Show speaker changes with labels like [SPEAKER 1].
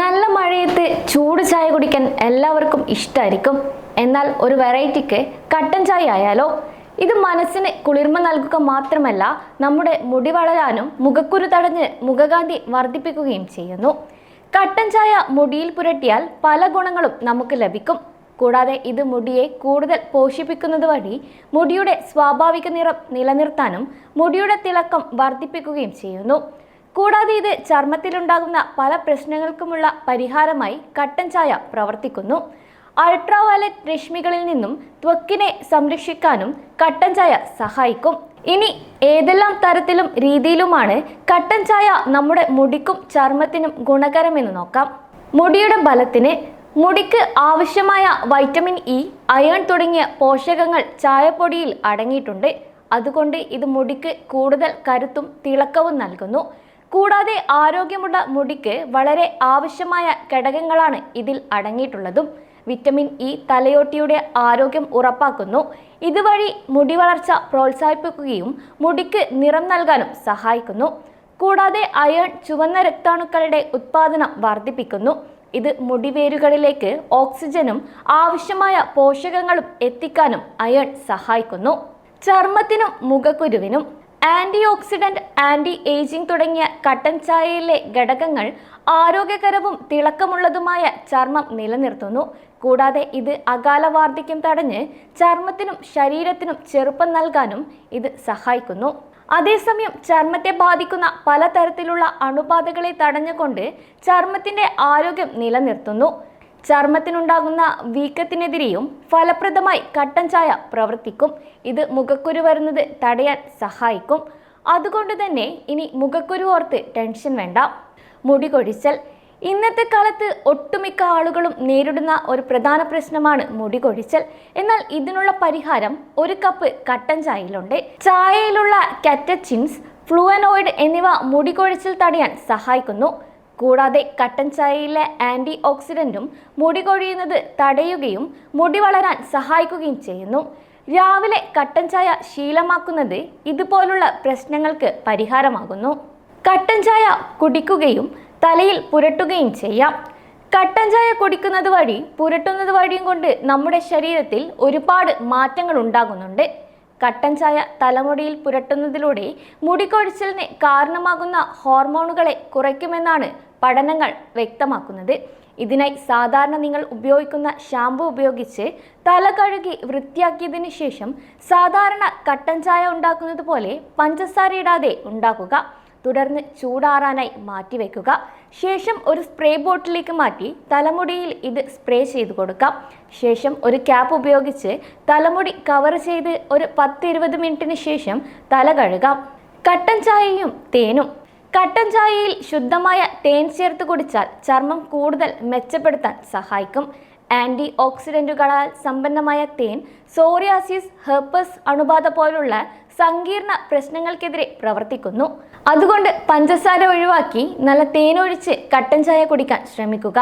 [SPEAKER 1] നല്ല മഴയത്ത് ചൂട് ചായ കുടിക്കാൻ എല്ലാവർക്കും ഇഷ്ടമായിരിക്കും എന്നാൽ ഒരു വെറൈറ്റിക്ക് കട്ടൻ ചായ ആയാലോ? ഇത് മനസ്സിന് കുളിർമ നൽകുക മാത്രമല്ല നമ്മുടെ മുടി വളരാനും മുഖക്കുരു തടഞ്ഞ് മുഖകാന്തി വർദ്ധിപ്പിക്കുകയും ചെയ്യുന്നു. കട്ടൻ ചായ മുടിയിൽ പുരട്ടിയാൽ പല ഗുണങ്ങളും നമുക്ക് ലഭിക്കും. കൂടാതെ ഇത് മുടിയെ കൂടുതൽ പോഷിപ്പിക്കുന്നത് വഴി മുടിയുടെ സ്വാഭാവിക നിറം നിലനിർത്താനും മുടിയുടെ തിളക്കം വർദ്ധിപ്പിക്കുകയും ചെയ്യുന്നു. കൂടാതെ ഇത് ചർമ്മത്തിലുണ്ടാകുന്ന പല പ്രശ്നങ്ങൾക്കുമുള്ള പരിഹാരമായി കട്ടൻ ചായ പ്രവർത്തിക്കുന്നു. അൾട്രാവയലറ്റ് രശ്മികളിൽ നിന്നും ത്വക്കിനെ സംരക്ഷിക്കാനും കട്ടൻ ചായ സഹായിക്കും. ഇനി ഏതെല്ലാം തരത്തിലും രീതിയിലുമാണ് കട്ടൻ ചായ നമ്മുടെ മുടിക്കും ചർമ്മത്തിനും ഗുണകരമെന്ന് നോക്കാം. മുടിയുടെ ബലത്തിന് മുടിക്ക് ആവശ്യമായ വൈറ്റമിൻ ഇ അയൺ തുടങ്ങിയ പോഷകങ്ങൾ ചായപ്പൊടിയിൽ അടങ്ങിയിട്ടുണ്ട്. അതുകൊണ്ട് ഇത് മുടിക്ക് കൂടുതൽ കരുത്തും തിളക്കവും നൽകുന്നു. കൂടാതെ ആരോഗ്യമുള്ള മുടിക്ക് വളരെ ആവശ്യമായ ഘടകങ്ങളാണ് ഇതിൽ അടങ്ങിയിട്ടുള്ളതും. വിറ്റമിൻ ഇ തലയോട്ടിയുടെ ആരോഗ്യം ഉറപ്പാക്കുന്നു. ഇതുവഴി മുടി വളർച്ച പ്രോത്സാഹിപ്പിക്കുകയും മുടിക്ക് നിറം നൽകാനും സഹായിക്കുന്നു. കൂടാതെ അയൺ ചുവന്ന രക്താണുക്കളുടെ ഉത്പാദനം വർദ്ധിപ്പിക്കുന്നു. ഇത് മുടിവേരുകളിലേക്ക് ഓക്സിജനും ആവശ്യമായ പോഷകങ്ങളും എത്തിക്കാനും അയൺ സഹായിക്കുന്നു. ചർമ്മത്തിനും മുഖക്കുരുവിനും ആന്റി ഓക്സിഡന്റ് ആന്റി ഏജിംഗ് തുടങ്ങിയ കട്ടൻ ചായയിലെ ഘടകങ്ങൾ ആരോഗ്യകരവും തിളക്കമുള്ളതുമായ ചർമ്മം നിലനിർത്തുന്നു. കൂടാതെ ഇത് അകാല വാർദ്ധക്യം തടഞ്ഞ് ചർമ്മത്തിനും ശരീരത്തിനും ചെറുപ്പം നൽകാനും ഇത് സഹായിക്കുന്നു. അതേസമയം ചർമ്മത്തെ ബാധിക്കുന്ന പലതരത്തിലുള്ള അണുബാധകളെ തടഞ്ഞുകൊണ്ട് ചർമ്മത്തിന്റെ ആരോഗ്യം നിലനിർത്തുന്നു. ചർമ്മത്തിനുണ്ടാകുന്ന വീക്കത്തിനെതിരെയും ഫലപ്രദമായി കട്ടൻ ചായ പ്രവർത്തിക്കും. ഇത് മുഖക്കുരു വരുന്നത് തടയാൻ സഹായിക്കും. അതുകൊണ്ട് തന്നെ ഇനി മുഖക്കുരു ഓർത്ത് ടെൻഷൻ വേണ്ട. മുടി കൊഴിച്ചൽ. ഇന്നത്തെ കാലത്ത് ഒട്ടുമിക്ക ആളുകളും നേരിടുന്ന ഒരു പ്രധാന പ്രശ്നമാണ് മുടി കൊഴിച്ചൽ. എന്നാൽ ഇതിനുള്ള പരിഹാരം ഒരു കപ്പ് കട്ടൻ ചായയിലുണ്ട്. ചായയിലുള്ള കാറ്റച്ചിൻസ് ഫ്ലൂവനോയിഡ് എന്നിവ മുടി കൊഴിച്ചിൽ തടയാൻ സഹായിക്കുന്നു. കൂടാതെ കട്ടൻ ചായയിലെ ആന്റി ഓക്സിഡന്റും മുടി കൊഴിയുന്നത് തടയുകയും മുടി വളരാൻ സഹായിക്കുകയും ചെയ്യുന്നു. രാവിലെ കട്ടൻ ചായ ശീലമാക്കുന്നത് ഇതുപോലുള്ള പ്രശ്നങ്ങൾക്ക് പരിഹാരമാകുന്നു. കട്ടൻ ചായ കുടിക്കുകയും തലയിൽ പുരട്ടുകയും ചെയ്യാം. കട്ടൻ ചായ കുടിക്കുന്നത് വഴി പുരട്ടുന്നത് വഴിയും കൊണ്ട് നമ്മുടെ ശരീരത്തിൽ ഒരുപാട് മാറ്റങ്ങൾ ഉണ്ടാകുന്നുണ്ട്. കട്ടൻ ചായ തലമുടിയിൽ പുരട്ടുന്നതിലൂടെ മുടികൊഴിച്ചിലിന് കാരണമാകുന്ന ഹോർമോണുകളെ കുറയ്ക്കുമെന്നാണ് പഠനങ്ങൾ വ്യക്തമാക്കുന്നത്. ഇതിനായി സാധാരണ നിങ്ങൾ ഉപയോഗിക്കുന്ന ഷാമ്പു ഉപയോഗിച്ച് തല കഴുകി വൃത്തിയാക്കിയതിനു ശേഷം സാധാരണ കട്ടൻ ചായ ഉണ്ടാക്കുന്നത് പോലെ പഞ്ചസാര ഇടാതെ ഉണ്ടാക്കുക. തുടർന്ന് ചൂടാറാനായി മാറ്റിവെക്കുക ശേഷം ഒരു സ്പ്രേ ബോട്ടിലേക്ക് മാറ്റി തലമുടിയിൽ ഇത് സ്പ്രേ ചെയ്ത് കൊടുക്കാം. ശേഷം ഒരു ക്യാപ്പ് ഉപയോഗിച്ച് തലമുടി കവർ ചെയ്ത് ഒരു പത്തിരുപത് മിനിറ്റിന് ശേഷം തല കഴുകാം. കട്ടൻ ചായയും തേനും. കട്ടൻ ചായയിൽ ശുദ്ധമായ തേൻ ചേർത്ത് കുടിച്ചാൽ ചർമ്മം കൂടുതൽ മെച്ചപ്പെടുത്താൻ സഹായിക്കും. ആന്റി ഓക്സിഡന്റുകളാൽ സമ്പന്നമായ തേൻ സോറിയാസിസ് ഹെർപ്പസ് അണുബാധ പോലുള്ള സങ്കീർണ പ്രശ്നങ്ങൾക്കെതിരെ പ്രവർത്തിക്കുന്നു. അതുകൊണ്ട് പഞ്ചസാര ഒഴിവാക്കി നല്ല തേനൊഴിച്ച് കട്ടൻ ചായ കുടിക്കാൻ ശ്രമിക്കുക.